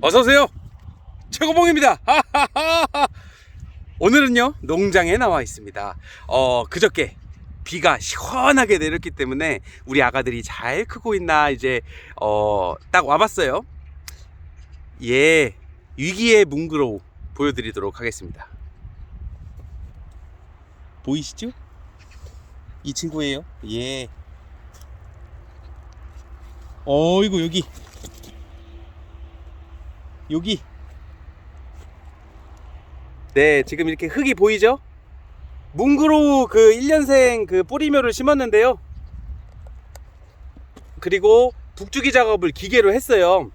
어서 오세요. 최고봉입니다. 오늘은요 농장에 나와 있습니다. 어 그저께 비가 시원하게 내렸기 때문에 우리 아가들이 잘 크고 있나 이제 어 딱 와봤어요. 예 위기의 뭉그로우 보여드리도록 하겠습니다. 보이시죠? 이 친구예요. 예. 어이구 여기 여기. 네 지금 이렇게 흙이 보이죠? 뭉그로우 그 1년생 그 뿌리묘를 심었는데요. 그리고 북주기 작업을 기계로 했어요.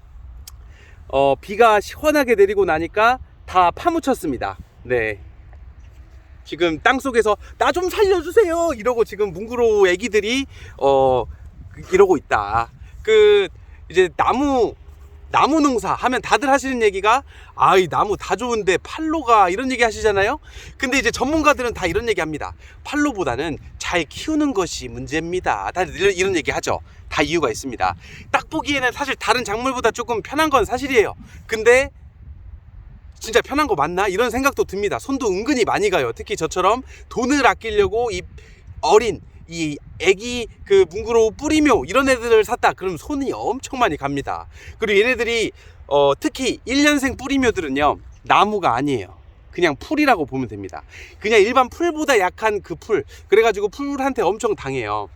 어 비가 시원하게 내리고 나니까 다 파묻혔습니다. 네. 지금 땅 속에서 나 좀 살려주세요 이러고 지금 뭉그로우 애기들이 어 이러고 있다. 그 이제 나무 나무 농사 하면 다들 하시는 얘기가 아 이 나무 다 좋은데 팔로가 이런 얘기 하시잖아요. 근데 이제 전문가들은 다 이런 얘기 합니다. 팔로보다는 잘 키우는 것이 문제입니다. 다들 이런, 이런 얘기 하죠. 다 이유가 있습니다. 딱 보기에는 사실 다른 작물보다 조금 편한 건 사실이에요. 근데 진짜 편한 거 맞나? 이런 생각도 듭니다. 손도 은근히 많이 가요. 특히 저처럼 돈을 아끼려고 이 어린 이 애기 그 뭉그로우 뿌리묘 이런 애들을 샀다. 그럼 손이 엄청 많이 갑니다. 그리고 얘네들이 어 특히 1년생 뿌리묘들은요 나무가 아니에요. 그냥 풀이라고 보면 됩니다. 그냥 일반 풀보다 약한 그 풀. 그래가지고 풀한테 엄청 당해요.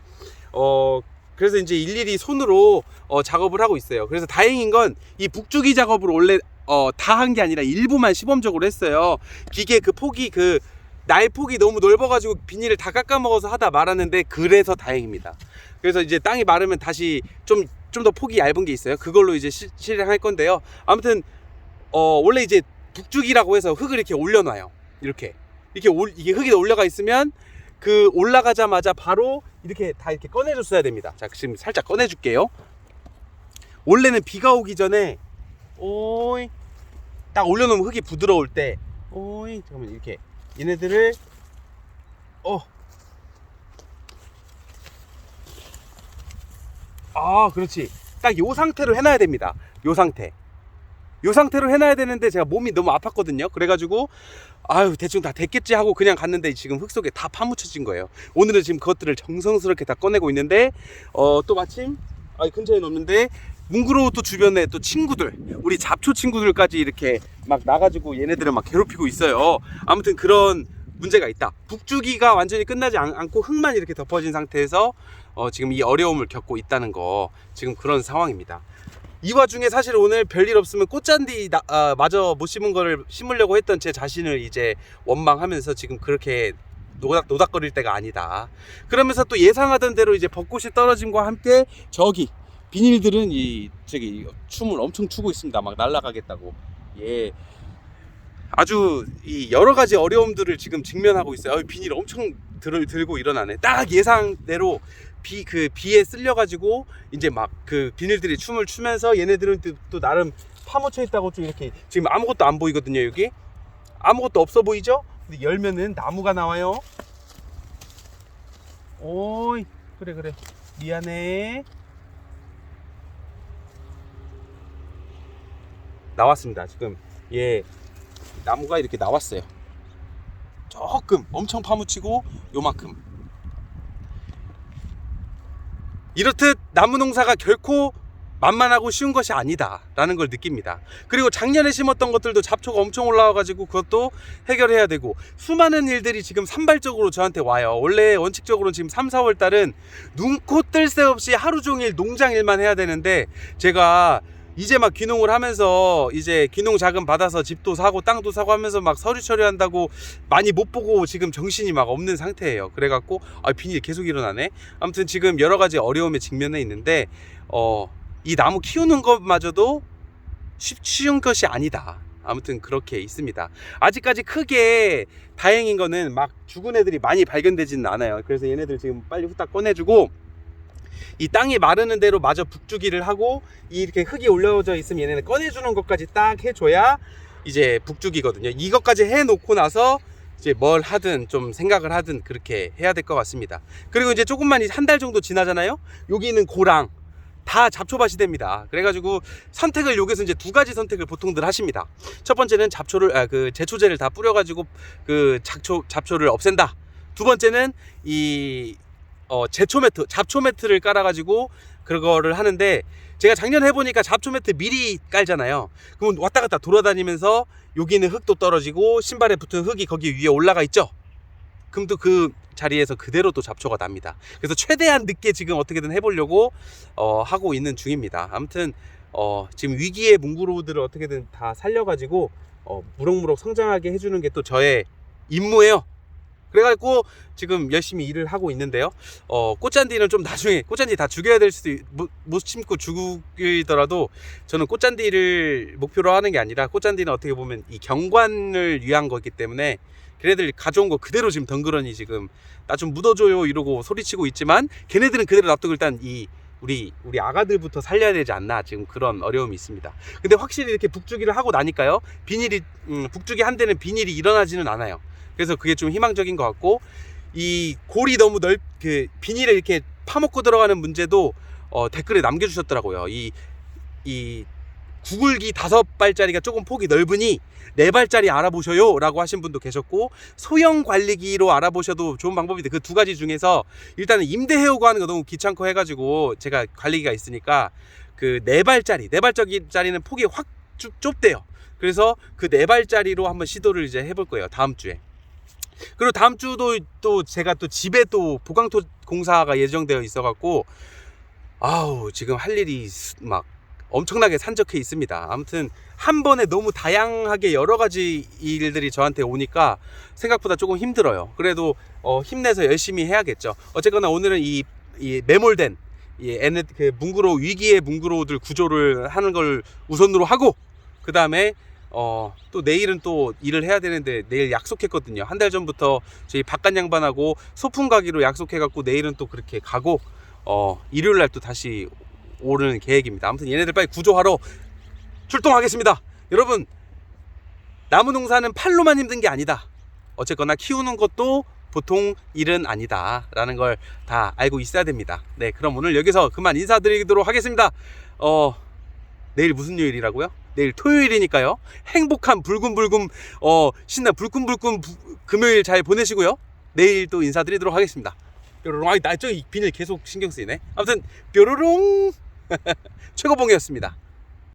어 그래서 이제 일일이 손으로 어, 작업을 하고 있어요. 그래서 다행인 건 이 북주기 작업을 원래 어, 다 한 게 아니라 일부만 시범적으로 했어요. 기계 그 폭이 그 날 폭이 너무 넓어가지고 비닐을 다 깎아먹어서 하다 말았는데 그래서 다행입니다. 그래서 이제 땅이 마르면 다시 좀 좀 더 폭이 얇은 게 있어요. 그걸로 이제 시, 실행할 건데요. 아무튼 어 원래 이제 북죽이라고 해서 흙을 이렇게 올려놔요. 이렇게 이렇게 올, 이게 흙이 올라가 있으면 그 올라가자마자 바로 이렇게 다 이렇게 꺼내줬어야 됩니다. 자 지금 살짝 꺼내줄게요. 원래는 비가 오기 전에 오이 딱 올려놓으면 흙이 부드러울 때 오이 잠깐만 이렇게 얘네들을 어. 아, 그렇지. 딱 요 상태로 해놔야 됩니다. 요 상태. 요 상태로 해놔야 되는데 제가 몸이 너무 아팠거든요. 그래가지고 아유 대충 다 됐겠지 하고 그냥 갔는데 지금 흙 속에 다 파묻혀진 거예요. 오늘은 지금 그것들을 정성스럽게 다 꺼내고 있는데 어 또 마침 아 근처에 없는데 뭉그로우 또 주변에 또 친구들 우리 잡초 친구들까지 이렇게 막 나가지고 얘네들을 막 괴롭히고 있어요. 아무튼 그런 문제가 있다. 북주기가 완전히 끝나지 않, 않고 흙만 이렇게 덮어진 상태에서 어, 지금 이 어려움을 겪고 있다는 거 지금 그런 상황입니다. 이 와중에 사실 오늘 별일 없으면 꽃잔디 나, 아, 마저 못 심은 거를 심으려고 했던 제 자신을 이제 원망하면서 지금 그렇게 노닥 노닥거릴 때가 아니다. 그러면서 또 예상하던 대로 이제 벚꽃이 떨어짐과 함께 저기 비닐들은 이 저기 춤을 엄청 추고 있습니다. 막 날아가겠다고. 예. 아주 이 여러 가지 어려움들을 지금 직면하고 있어요. 어, 비닐 엄청 들, 들고 일어나네. 딱 예상대로 비 그 비에 쓸려 가지고 이제 막 그 비닐들이 춤을 추면서 얘네들은 또, 또 나름 파묻혀 있다고 좀 이렇게 지금 아무것도 안 보이거든요 여기 아무것도 없어 보이죠? 근데 열면은 나무가 나와요. 오이 그래 그래 미안해. 나왔습니다. 지금 예 나무가 이렇게 나왔어요. 조금 엄청 파묻히고 요만큼. 이렇듯 나무 농사가 결코 만만하고 쉬운 것이 아니다 라는 걸 느낍니다. 그리고 작년에 심었던 것들도 잡초가 엄청 올라와 가지고 그것도 해결해야 되고 수많은 일들이 지금 산발적으로 저한테 와요. 원래 원칙적으로 지금 3, 4월 달은 눈코 뜰 새 없이 하루 종일 농장 일만 해야 되는데 제가 이제 막 귀농을 하면서 이제 귀농 자금 받아서 집도 사고 땅도 사고 하면서 막 서류 처리한다고 많이 못 보고 지금 정신이 막 없는 상태예요. 그래갖고 아 비닐 계속 일어나네. 아무튼 지금 여러 가지 어려움에 직면해 있는데 어 이 나무 키우는 것마저도 쉽, 쉬운 것이 아니다. 아무튼 그렇게 있습니다. 아직까지 크게 다행인 거는 막 죽은 애들이 많이 발견되지는 않아요. 그래서 얘네들 지금 빨리 후딱 꺼내주고 이 땅이 마르는 대로 마저 북주기를 하고 이렇게 흙이 올려져 있으면 얘네는 꺼내주는 것까지 딱 해줘야 이제 북주기거든요. 이것까지 해놓고 나서 이제 뭘 하든 좀 생각을 하든 그렇게 해야 될 것 같습니다. 그리고 이제 조금만 한 달 정도 지나잖아요. 여기는 고랑, 다 잡초밭이 됩니다. 그래가지고 선택을 여기서 이제 두 가지 선택을 보통들 하십니다. 첫 번째는 잡초를 아, 그 제초제를 다 뿌려가지고 그 잡초 잡초를 없앤다. 두 번째는 이 어, 제초 매트, 잡초 매트를 깔아가지고 그거를 하는데 제가 작년 해보니까 잡초 매트 미리 깔잖아요. 그러면 왔다 갔다 돌아다니면서 여기 있는 흙도 떨어지고 신발에 붙은 흙이 거기 위에 올라가 있죠. 그럼 또 그 자리에서 그대로 또 잡초가 납니다. 그래서 최대한 늦게 지금 어떻게든 해보려고 어, 하고 있는 중입니다. 아무튼 어, 지금 위기의 문구로들을 어떻게든 다 살려가지고 어, 무럭무럭 성장하게 해주는 게 또 저의 임무예요. 그래갖고 지금 열심히 일을 하고 있는데요. 어, 꽃잔디는 좀 나중에 꽃잔디 다 죽여야 될 수도 있- 못, 못 심고 죽이더라도 저는 꽃잔디를 목표로 하는 게 아니라 꽃잔디는 어떻게 보면 이 경관을 위한 거기 때문에 걔네들 가져온 거 그대로 지금 덩그러니 지금 나 좀 묻어줘요 이러고 소리치고 있지만 걔네들은 그대로 놔두고 일단 이 우리 우리 아가들부터 살려야 되지 않나 지금 그런 어려움이 있습니다. 근데 확실히 이렇게 북주기를 하고 나니까요 비닐이 음, 북주기 한 대는 비닐이 일어나지는 않아요. 그래서 그게 좀 희망적인 것 같고 이 골이 너무 넓 그 비닐에 이렇게 파먹고 들어가는 문제도 어, 댓글에 남겨주셨더라고요. 이 이 구글기 다섯 발짜리가 조금 폭이 넓으니 네 발짜리 알아보셔요 라고 하신 분도 계셨고 소형 관리기로 알아보셔도 좋은 방법인데 그 두 가지 중에서 일단은 임대해오고 하는 거 너무 귀찮고 해가지고 제가 관리기가 있으니까 그 네 발짜리 네 발짜리는 폭이 확 좁- 좁대요. 그래서 그 네 발짜리로 한번 시도를 이제 해볼 거예요 다음 주에. 그리고 다음 주도 또 제가 또 집에 또 보강토 공사가 예정되어 있어갖고 아우 지금 할 일이 수- 막 엄청나게 산적해 있습니다. 아무튼 한 번에 너무 다양하게 여러 가지 일들이 저한테 오니까 생각보다 조금 힘들어요. 그래도 어, 힘내서 열심히 해야겠죠. 어쨌거나 오늘은 이, 이 매몰된 이 에네 그 문구로 위기의 문구로들 구조를 하는 걸 우선으로 하고 그 다음에 어, 또 내일은 또 일을 해야 되는데 내일 약속했거든요. 한 달 전부터 저희 바깥 양반하고 소풍 가기로 약속해갖고 내일은 또 그렇게 가고 어, 일요일 날 또 다시 오르는 계획입니다. 아무튼 얘네들 빨리 구조하러 출동하겠습니다. 여러분 나무 농사는 팔로만 힘든 게 아니다. 어쨌거나 키우는 것도 보통 일은 아니다 라는 걸 다 알고 있어야 됩니다. 네, 그럼 오늘 여기서 그만 인사드리도록 하겠습니다. 어, 내일 무슨 요일이라고요? 내일 토요일이니까요. 행복한 불금불금 어 신나 불금불금 부- 금요일 잘 보내시고요. 내일 또 인사드리도록 하겠습니다. 뾰로롱 아나 저기 비닐 계속 신경 쓰이네. 아무튼 뾰로롱 최고봉이었습니다.